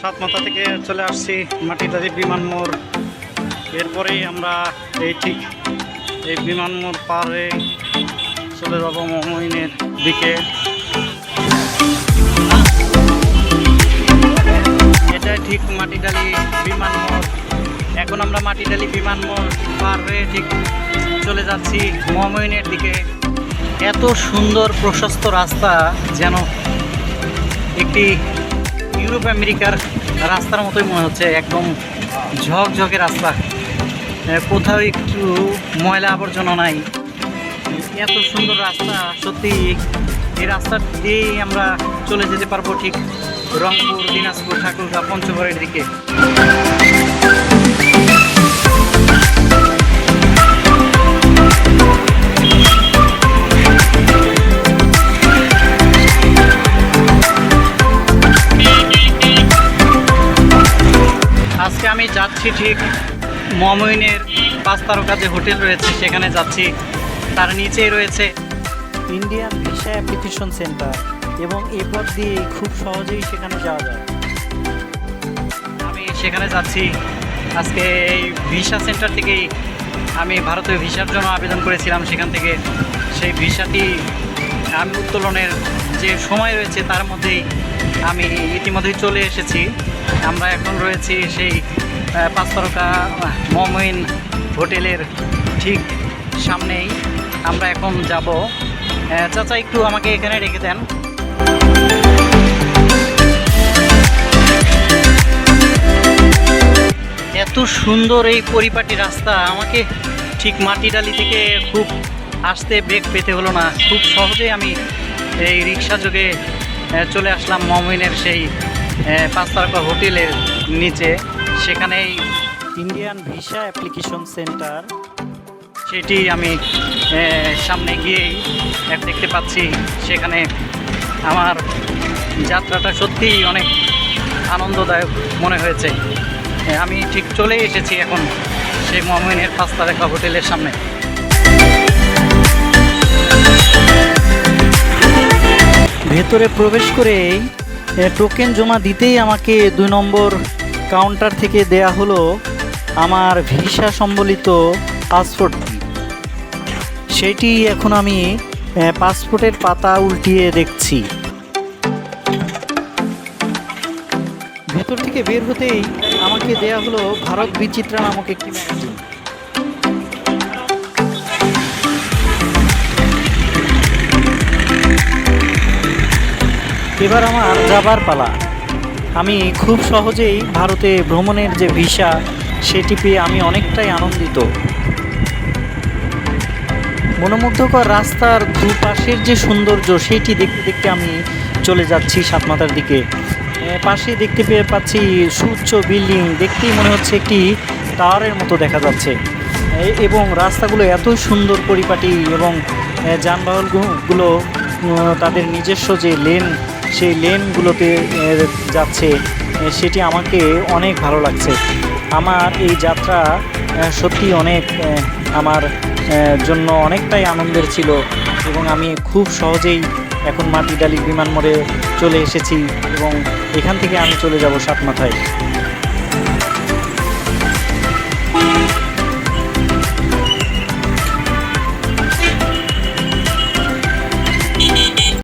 সাতমাথা থেকে চলে আসছি মাটিদারি বিমান মোড়। এরপরেই আমরা এই ঠিক এই বিমান মোড় পারে চলে যাব মমিনের দিকে। এটা ঠিক মাটিডালি বিমান মোড়। এখন আমরা মাটিডালি বিমান মোড় পার হয়ে ঠিক চলে যাচ্ছি মমিনের দিকে। এত সুন্দর প্রশস্ত রাস্তা যেন একটি ইউরোপ আমেরিকার রাস্তার মতোই মনে হচ্ছে, একদম ঝকঝকে রাস্তা। কোথাও একটু ময়লা আবর্জনা নাই। এত সুন্দর রাস্তা, সত্যি এই রাস্তা দিয়েই আমরা চলে যেতে পারব ঠিক রংপুর, দিনাজপুর, ঠাকুরগা, পঞ্চগড়ের দিকে। আজকে আমি যাচ্ছি ঠিক মমইনের পাঁচ তারকা যে হোটেল রয়েছে, সেখানে যাচ্ছি। তার নিচেই রয়েছে ইন্ডিয়ান ভিসা অ্যাপ্লিকেশন সেন্টার এবং এ পথ দিয়ে খুব সহজেই সেখানে যাওয়া যায়। আমি সেখানে যাচ্ছি। আজকে এই ভিসা সেন্টার থেকেই আমি ভারতীয় ভিসার জন্য আবেদন করেছিলাম। সেখান থেকে সেই ভিসাটি আমি উত্তোলনের যে সময় রয়েছে, তার মধ্যেই আমি ইতিমধ্যেই চলে এসেছি। আমরা এখন রয়েছি সেই পাঁচ তারকা মমিন হোটেলের ঠিক সামনেই। আমরা এখন যাব। চাচা, একটু আমাকে এখানে রেখে দেন। এত সুন্দর এই পরিপাটি রাস্তা, আমাকে ঠিক মাটিডালি থেকে খুব আসতে বেগ পেতে হলো না। খুব সহজেই আমি এই রিক্সা যোগে চলে আসলাম মমিনের সেই পাঁচ তারকা হোটেলের নিচে সেখানেই ইন্ডিয়ান ভিসা অ্যাপ্লিকেশন সেন্টার সেটি আমি সামনে গিয়েই দেখতে পাচ্ছি। সেখানে আমার যাত্রাটা সত্যিই অনেক আনন্দদায়ক মনে হয়েছে। আমি ঠিক চলে এসেছি এখন সেই মমিনের পাঁচ তারকা হোটেলের সামনে। ভেতরে প্রবেশ করেই টোকেন জমা দিতেই আমাকে দুই নম্বর কাউন্টার থেকে দেয়া হলো আমার ভিসা সম্বলিত পাসপোর্টটি সেটি এখন আমি পাসপোর্টের পাতা উল্টিয়ে দেখছি। ভেতর থেকে বের হতেই আমাকে দেয়া হলো ভারত বিচিত্রা নামক একটি ম্যাগাজিন এবার আমার যাবার পালা। আমি খুব সহজেই ভারতে ভ্রমণের যে ভিসা, সেটি পেয়ে আমি অনেকটাই আনন্দিত। মনোমুগ্ধকর রাস্তার দুপাশের যে সৌন্দর্য, সেটি দেখতে দেখতে আমি চলে যাচ্ছি সাতমাথার দিকে। পাশে দেখতে পেয়ে পাচ্ছি সুউচ্চ বিল্ডিং। দেখতেই মনে হচ্ছে একটি টাওয়ারের মতো দেখা যাচ্ছে। এবং রাস্তাগুলো এত সুন্দর পরিপাটি এবং যানবাহনগুলো তাদের নিজস্ব যে লেন সেই লেনগুলোতে যাচ্ছে সেটি আমাকে অনেক ভালো লাগছে। আমার এই যাত্রা সত্যি অনেক আমার জন্য অনেকটাই আনন্দের ছিল এবং আমি খুব সহজেই এখন মাটিডালি বিমান মোড়ে চলে এসেছি এবং এখান থেকে আমি চলে যাব সাতমাথায়।